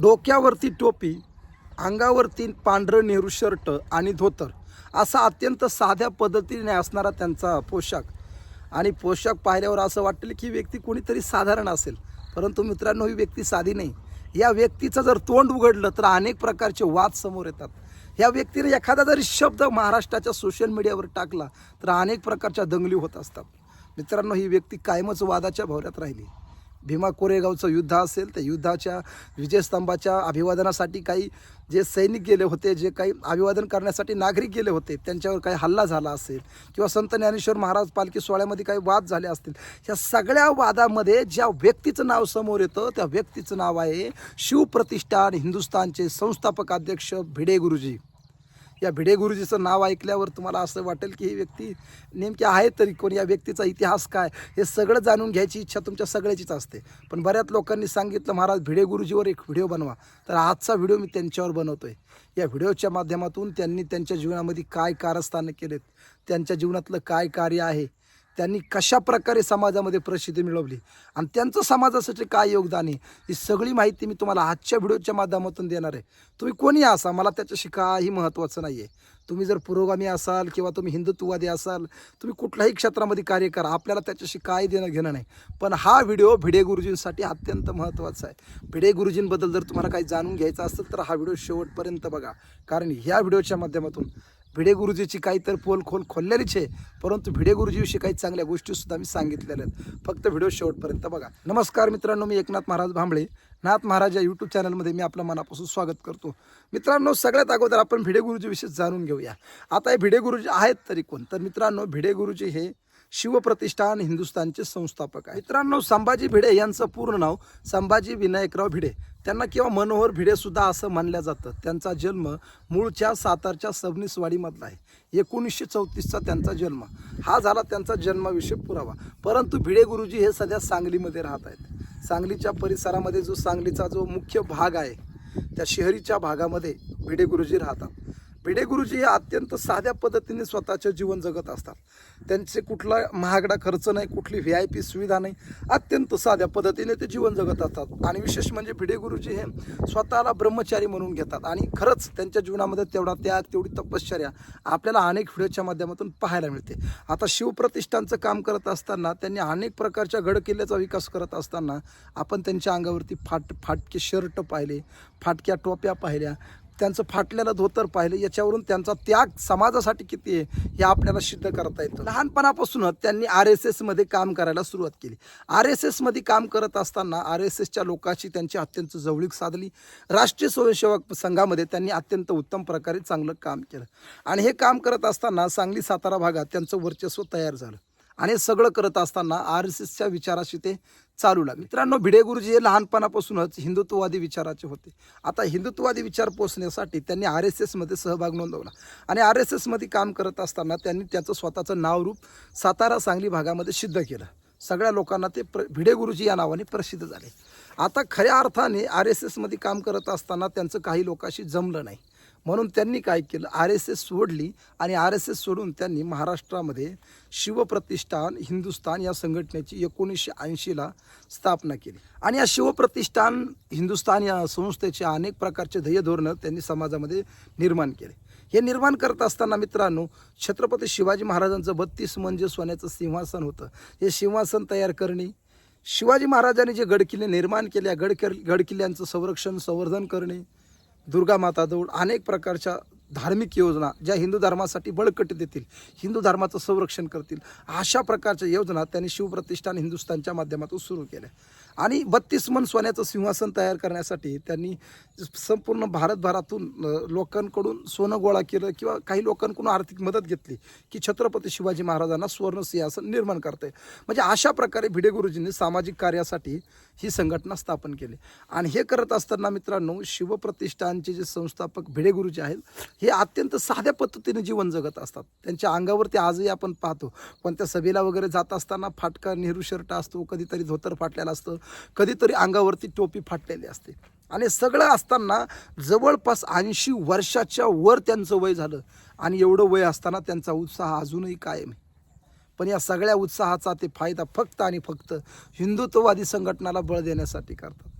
डोक्यावरती टोपी अंगावरती पांढरं नेहरू शर्ट आणि धोतर असा अत्यंत साध्या पद्धतीने असणारा त्यांचा पोशाख. आणि पोशाख पाहिल्यावर असं वाटेल की व्यक्ती कोणीतरी साधारण असेल. परंतु मित्रांनो ही व्यक्ती साधी नाही. या व्यक्तीचं जर तोंड उघडलं तर अनेक प्रकारचे वाद समोर येतात. या व्यक्तीने एखादा जरी शब्द महाराष्ट्राच्या सोशल मीडियावर टाकला तर अनेक प्रकारच्या दंगली होत असतात. मित्रांनो ही व्यक्ती कायमच वादाच्या भवऱ्यात राहिली. भीमा कोरेगावचं युद्ध असेल त्या युद्धाच्या विजयस्तंभाच्या अभिवादनासाठी काही जे सैनिक गेले होते जे काही अभिवादन करण्यासाठी नागरिक गेले होते त्यांच्यावर काही हल्ला झाला असेल किंवा संत ज्ञानेश्वर महाराज पालखी सोहळ्यामध्ये काही वाद झाले असतील या सगळ्या वादामध्ये ज्या व्यक्तीचं नाव समोर येतं त्या व्यक्तीचं नाव आहे शिवप्रतिष्ठान हिंदुस्थानचे संस्थापक अध्यक्ष भिडे गुरुजी. या भिडे गुरुजीचं नाव ऐकल्यावर तुम्हाला असं वाटेल की ही व्यक्ती नेमकी आहे तरी कोण? या व्यक्तीचा इतिहास काय? हे सगळं जाणून घ्यायची इच्छा तुमच्या सगळ्याचीच असते. पण बऱ्याच लोकांनी सांगितलं महाराज भिडे गुरुजीवर एक व्हिडिओ बनवा. तर आजचा व्हिडिओ मी त्यांच्यावर बनवतोय. या व्हिडिओच्या माध्यमातून त्यांनी त्यांच्या जीवनामध्ये काय कारस्थानं केलेत? त्यांच्या जीवनातलं काय कार्य आहे? त्यांनी कशा प्रकारे समाजामध्ये प्रसिद्धी मिळवली? आणि त्यांचं समाजासाठी काय योगदान आहे? ही सगळी माहिती मी तुम्हाला आजच्या व्हिडिओच्या माध्यमातून देणार आहे. तुम्ही कोणी असा मला त्याच्याशी काही महत्त्वाचं नाही आहे तुम्ही जर पुरोगामी असाल किंवा तुम्ही हिंदुत्ववादी असाल तुम्ही कुठल्याही क्षेत्रामध्ये कार्य करा. आपल्याला त्याच्याशी काय देणं घेणं नाही. पण हा व्हिडिओ भिडे गुरुजींसाठी अत्यंत महत्त्वाचा आहे. भिडे गुरुजींबद्दल जर तुम्हाला काही जाणून घ्यायचं असेल तर हा व्हिडिओ शेवटपर्यंत बघा. कारण ह्या व्हिडिओच्या माध्यमातून भिडे गुरुजीची काही तर पोल खोल खोललेलीच आहे. परंतु भिडे गुरुजीविषयी काही चांगल्या गोष्टीसुद्धा मी सांगितलेल्या आहेत. फक्त व्हिडिओ शेवटपर्यंत बघा. नमस्कार मित्रांनो मी एकनाथ महाराज भांबळे. नाथ महाराज या यूट्यूब चॅनलमध्ये मी आपलं मनापासून स्वागत करतो. मित्रांनो सगळ्यात अगोदर आपण भिडे गुरुजीविषयी जाणून घेऊया. आता हे भिडे गुरुजी आहेत तरी कोण? तर मित्रांनो भिडे गुरुजी हे शिवप्रतिष्ठान हिंदुस्थानचे संस्थापक आहे मित्रांनो संभाजी भिडे यांचं पूर्ण नाव संभाजी विनायकराव भिडे. त्यांना किंवा मनोहर भिडे सुद्धा असं मानलं जातं. त्यांचा जन्म मूळच्या सातारच्या सबनीसवाडीमधला आहे. एकोणीसशे चौतीसचा त्यांचा जन्म. हा झाला त्यांचा जन्माविषयी पुरावा. परंतु भिडे गुरुजी हे सध्या सांगलीमध्ये राहत आहेत. सांगलीच्या परिसरामध्ये जो सांगलीचा जो मुख्य भाग आहे त्या शहरीच्या भागामध्ये भिडे गुरुजी राहतात. भिडे गुरुजी हे अत्यंत साध्या पद्धतीने स्वतःचे जीवन जगत असतात. त्यांचे कुठला महागडा खर्च नाही कुठली व्ही आय पी सुविधा नाही अत्यंत साध्या पद्धतीने ते जीवन जगत असतात. आणि विशेष म्हणजे भिडे गुरुजी हे स्वतःला ब्रह्मचारी म्हणून घेतात. आणि खरंच त्यांच्या जीवनामध्ये तेवढा त्याग तेवढी तपश्चर्या आपल्याला अनेक व्हिडिओच्या माध्यमातून पाहायला मिळते. आता शिवप्रतिष्ठानचं काम करत असताना त्यांनी अनेक प्रकारच्या गडकिल्ल्याचा विकास करत असताना आपण त्यांच्या अंगावरती फाट फाटके शर्ट पाहिले फाटक्या टोप्या पाहिल्या त्यांचं फाटलेलं धोतर पाहिलं याच्यावरून त्यांचा त्याग समाजासाठी किती आहे हे आपल्याला सिद्ध करता येतं. लहानपणापासूनच त्यांनी आर एस एसमध्ये काम करायला सुरुवात केली. आर एस एसमध्ये काम करत असताना आर एस एसच्या लोकांशी त्यांची अत्यंत जवळीक साधली. राष्ट्रीय स्वयंसेवक संघामध्ये त्यांनी अत्यंत उत्तम प्रकारे चांगलं काम केलं. आणि हे काम करत असताना सांगली सातारा भागात त्यांचं वर्चस्व तयार झालं. आणि हे सगळं करत असताना आर एस एसच्या विचाराशी ते चालू लागले. मित्रांनो भिडे गुरुजी हे लहानपणापासूनच हिंदुत्ववादी विचाराचे होते. आता हिंदुत्ववादी विचार पोचण्यासाठी त्यांनी आर एस एसमध्ये सहभाग नोंदवला आणि आर एस एसमध्ये काम करत असताना त्यांनी त्याचं स्वतःचं नावरूप सातारा सांगली भागामध्ये सिद्ध केलं. सगळ्या लोकांना ते प्र भिडे गुरुजी या नावाने प्रसिद्ध झाले. आता खऱ्या अर्थाने आर एस एसमध्ये काम करत असताना त्यांचं काही लोकांशी जमलं नाही. म्हणून त्यांनी काय केलं? आर एस एस सोडली आणि आर एस एस सोडून त्यांनी महाराष्ट्रामध्ये शिवप्रतिष्ठान हिंदुस्थान या संघटनेची एकोणीसशे ऐंशीला स्थापना केली. आणि या शिवप्रतिष्ठान हिंदुस्थान या संस्थेचे अनेक प्रकारचे ध्येय धोरणं त्यांनी समाजामध्ये निर्माण केले. हे निर्माण करत असताना मित्रांनो छत्रपती शिवाजी महाराजांचं बत्तीस म्हणजे सोन्याचं सिंहासन होतं. हे सिंहासन तयार करणे शिवाजी महाराजांनी जे गडकिल्ले निर्माण केले गड गडकिल्ल्यांचं संरक्षण संवर्धन करणे दुर्गा माता दौड अनेक प्रकारच्या धार्मिक योजना ज्या हिंदू धर्मासाठी बळकट देतील हिंदू धर्माचं संरक्षण करतील अशा प्रकारच्या योजना त्यांनी शिवप्रतिष्ठान हिंदुस्थानच्या माध्यमातून सुरू केल्या. आणि बत्तीस मन सोन्याचं सिंहासन तयार करण्यासाठी त्यांनी संपूर्ण भारतभरातून लोकांकडून सोनं गोळा केलं किंवा काही लोकांकडून आर्थिक मदत घेतली की छत्रपती शिवाजी महाराजांना सुवर्ण सिंहासन निर्माण करते म्हणजे अशा प्रकारे भिडे गुरुजींनी सामाजिक कार्यासाठी ही संघटना स्थापन केली. आणि हे करत असताना मित्रांनो शिवप्रतिष्ठानचे जे संस्थापक भिडे गुरुजी आहेत हे अत्यंत साध्या पद्धतीने जीवन जगत असतात. त्यांच्या अंगावरती आजही आपण पाहतो. कोणत्या सभेला वगैरे जात असताना फाटका नेहरू शर्ट असतो कधीतरी धोतर फाटलेला असतं. कधीतरी अंगावरती टोपी फाटलेली असते. आणि सगळं असताना जवळपास ऐंशी वर्षाच्या वर त्यांचं वय झालं. आणि एवढं वय असताना त्यांचा उत्साह अजूनही कायम आहे. पण या सगळ्या उत्साहाचा ते फायदा फक्त आणि फक्त हिंदुत्ववादी संघटनाला बळ देण्यासाठी करतात.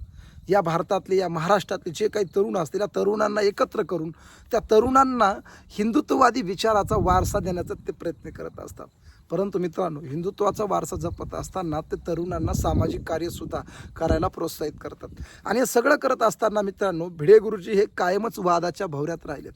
या भारतातले या महाराष्ट्रातले जे काही तरुण असतील या तरुणांना एकत्र करून त्या तरुणांना हिंदुत्ववादी विचाराचा वारसा देण्याचा ते प्रयत्न करत असतात. परंतु मित्रांनो हिंदुत्वाचा वारसा जपत असताना ते तरुणांना सामाजिक कार्यसुद्धा करायला प्रोत्साहित करतात. आणि हे सगळं करत असताना मित्रांनो भिडे गुरुजी हे कायमच वादाच्या भोवऱ्यात राहिलेत.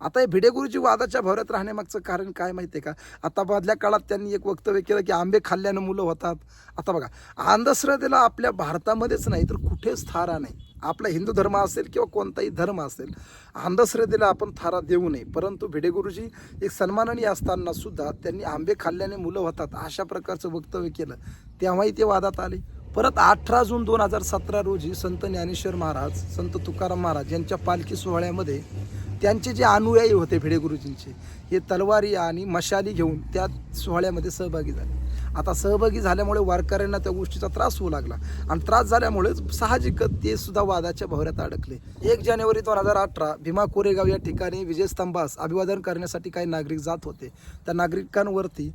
आता हे भिडेगुरुजी वादाच्या भोवऱ्यात राहण्यामागचं कारण काय माहिती आहे का? आता मधल्या काळात त्यांनी एक वक्तव्य केलं की आंबे खाल्ल्यानं मुलं होतात. आता बघा अंधश्रद्धेला आपल्या भारतामध्येच नाही तर कुठेच थारा नाही. आपला हिंदू धर्म असेल किंवा कोणताही धर्म असेल अंधश्रद्धेला आपण थारा देऊ नये. परंतु भिडेगुरुजी एक सन्माननीय असताना सुद्धा त्यांनी आंबे खाल्ल्याने मुलं होतात अशा प्रकारचं वक्तव्य केलं. तेव्हाही ते वादात आले. परत अठरा जून दोन हजार सतरा रोजी संत ज्ञानेश्वर महाराज संत तुकाराम महाराज यांच्या पालखी सोहळ्यामध्ये त्यांचे जे अनुयायी होते भिडे गुरुजींचे हे तलवारी आणि मशाली घेऊन त्या सोहळ्यामध्ये सहभागी झाले. आता सहभागी झाल्यामुळे वारकऱ्यांना त्या गोष्टीचा त्रास होऊ लागला आणि त्रास झाल्यामुळे साहजिकच ते सुद्धा वादाच्या भवऱ्यात अडकले. एक जानेवारी दोन हजार अठरा भीमा कोरेगाव या ठिकाणी विजयस्तंभास अभिवादन करण्यासाठी काही नागरिक जात होते. त्या नागरिकांवरती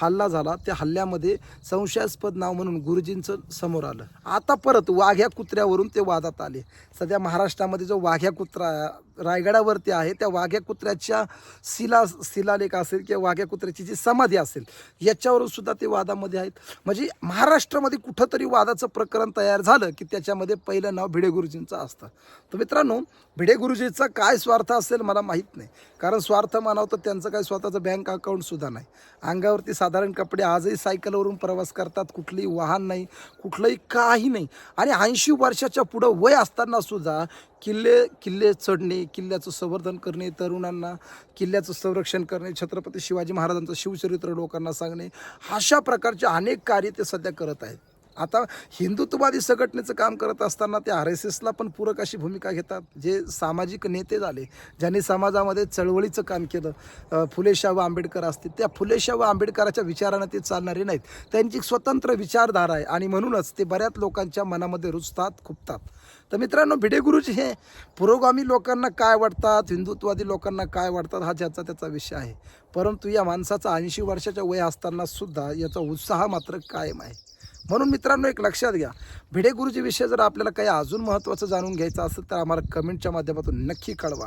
हल्ला झाला. त्या हल्ल्यामध्ये संशयास्पद नाव म्हणून गुरुजींचं समोर आलं. आता परत वाघ्या कुत्र्यावरून ते वादात आले. सध्या महाराष्ट्रामध्ये जो वाघ्या कुत्रा रायगडावरती आहे त्या वाघ्या कुत्र्याच्या शिला शिलालेख असेल किंवा वाघ्या कुत्र्याची जी समाधी असेल याच्यावरून सुद्धा ते वादामध्ये आहेत. म्हणजे महाराष्ट्रामध्ये कुठंतरी वादाचं प्रकरण तयार झालं की त्याच्यामध्ये पहिलं नाव भिडे गुरुजींचं असतं. तर मित्रांनो भिडे गुरुजीचा काय स्वार्थ असेल मला माहीत नाही. कारण स्वार्थ मानावं तर त्यांचं काही स्वतःचं बँक अकाउंटसुद्धा नाही. अंगावरती साधारण कपडे आजही सायकलवरून प्रवास करतात कुठलंही वाहन नाही कुठलंही काही नाही. आणि ऐंशी वर्षाच्या पुढं वय असताना सुद्धा किल्ले किल्ले चढणे किल्ल्याचं संवर्धन करणे तरुणांना किल्ल्याचं संरक्षण करणे छत्रपती शिवाजी महाराजांचं शिवचरित्र लोकांना सांगणे अशा प्रकारचे अनेक कार्य ते सध्या करत आहेत. आता हिंदुत्ववादी संघटनेचं काम करत असताना ते आर एस एसला पण पूरक अशी भूमिका घेतात. जे सामाजिक नेते झाले ज्यांनी समाजामध्ये चळवळीचं काम केलं फुलेशाहू फुले आंबेडकर असतील त्या फुलेशाहू आंबेडकराच्या विचारानं ते चालणारे नाहीत. त्यांची स्वतंत्र विचारधारा आहे आणि म्हणूनच ते बऱ्याच लोकांच्या मनामध्ये रुजतात खुपतात. तर मित्रांनो भिडे गुरुजी हे पुरोगामी लोकांना काय वाटतात हिंदुत्ववादी लोकांना काय वाटतात हा ज्याचा त्याचा विषय आहे. परंतु या माणसाचा ऐंशी वर्षाच्या वय असताना सुद्धा याचा उत्साह मात्र कायम आहे. म्हणून मित्रांनो एक लक्षात घ्या. भिडे गुरुजीविषयी जर आपल्याला काही अजून महत्त्वाचं जाणून घ्यायचं असेल तर आम्हाला कमेंटच्या माध्यमातून नक्की कळवा.